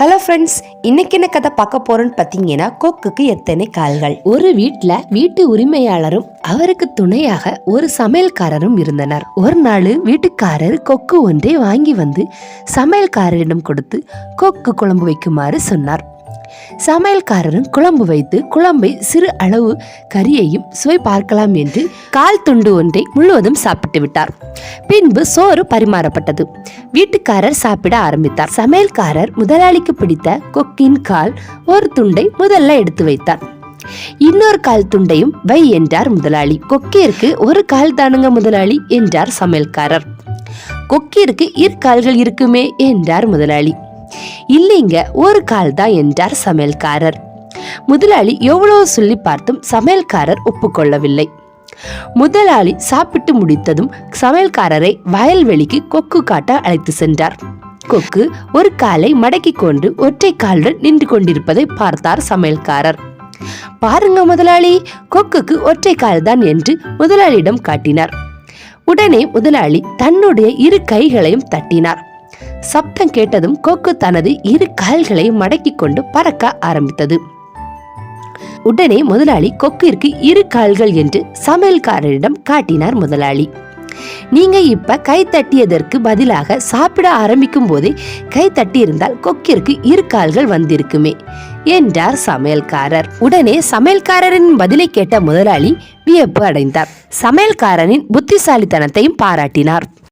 Hello friends இன்னைக்கு என்ன கதை பார்க்க போறோம்னு பார்த்தீங்கன்னா கொக்குக்கு எத்தனை கால்கள்? ஒரு வீட்டில் வீட்டு உரிமையாளரும் அவருக்கு துணையாக ஒரு சமையல்காரரும் இருந்தனர். ஒரு நாள் வீட்டுக்காரர் கொக்கு ஒன்றை வாங்கி வந்து சமையல்காரரிடம் கொடுத்து கொக்கு குழம்பு வைக்குமாறு சொன்னார். சமையல்காரரும் குழம்பு வைத்து குழம்பை சிறு அளவு கறியையும் சுவை பார்க்கலாம் என்று கால் துண்டு ஒன்றை முழுவதும் சாப்பிட்டு விட்டார். பின்பு சோறு பரிமாறப்பட்டது. வீட்டுக்காரர் சாப்பிட ஆரம்பித்தார். சமையல்காரர் முதலாளிக்கு பிடித்த கொக்கின் கால் ஒரு துண்டை முதல்ல எடுத்து வைத்தார். இன்னொரு கால் துண்டையும் வை என்றார் முதலாளி. கொக்கிற்கு ஒரு கால் தானுங்க முதலாளி என்றார் சமையல்காரர். கொக்கிற்கு இரு கால்கள் இருக்குமே என்றார் முதலாளி. இல்லைங்க ஒரு கால் தான் என்றார் சமையல்காரர். முதலாளி எவ்வளவு சொல்லி பார்த்தும் சமையல்காரர் ஒப்புக்கொள்ளவில்லை. முதலாளி சாப்பிட்டு முடித்ததும் சமையல்காரரை வயல்வெளிக்கு கொக்கு காட்ட அழைத்து சென்றார். கொக்கு ஒரு காலை மடக்கிக் கொண்டு ஒற்றை காலுடன் நின்று கொண்டிருப்பதை பார்த்தார் சமையல்காரர். பாருங்க முதலாளி கொக்குக்கு ஒற்றை கால் தான் என்று முதலாளியிடம் காட்டினார். உடனே முதலாளி தன்னுடைய இரு கைகளையும் தட்டினார். சப்தம் கேட்டதும் கொக்கு தனது இரு கால்களை மடக்கிக் கொண்டு பறக்க ஆரம்பித்தது. உடனே முதலாளி கொக்கிற்கு இரு கால்கள் என்று சமையல்காரரிடம் காட்டினார் முதலாளி. நீங்க இப்ப கை தட்டியதற்கு பதிலாக சாப்பிட ஆரம்பிக்கும் போதே கை தட்டியிருந்தால் கொக்கிற்கு இரு கால்கள் வந்திருக்குமே என்றார் சமையல்காரர். உடனே சமையல்காரரின் பதிலை கேட்ட முதலாளி வியப்பு அடைந்தார். சமையல்காரனின் புத்திசாலித்தனத்தையும் பாராட்டினார்.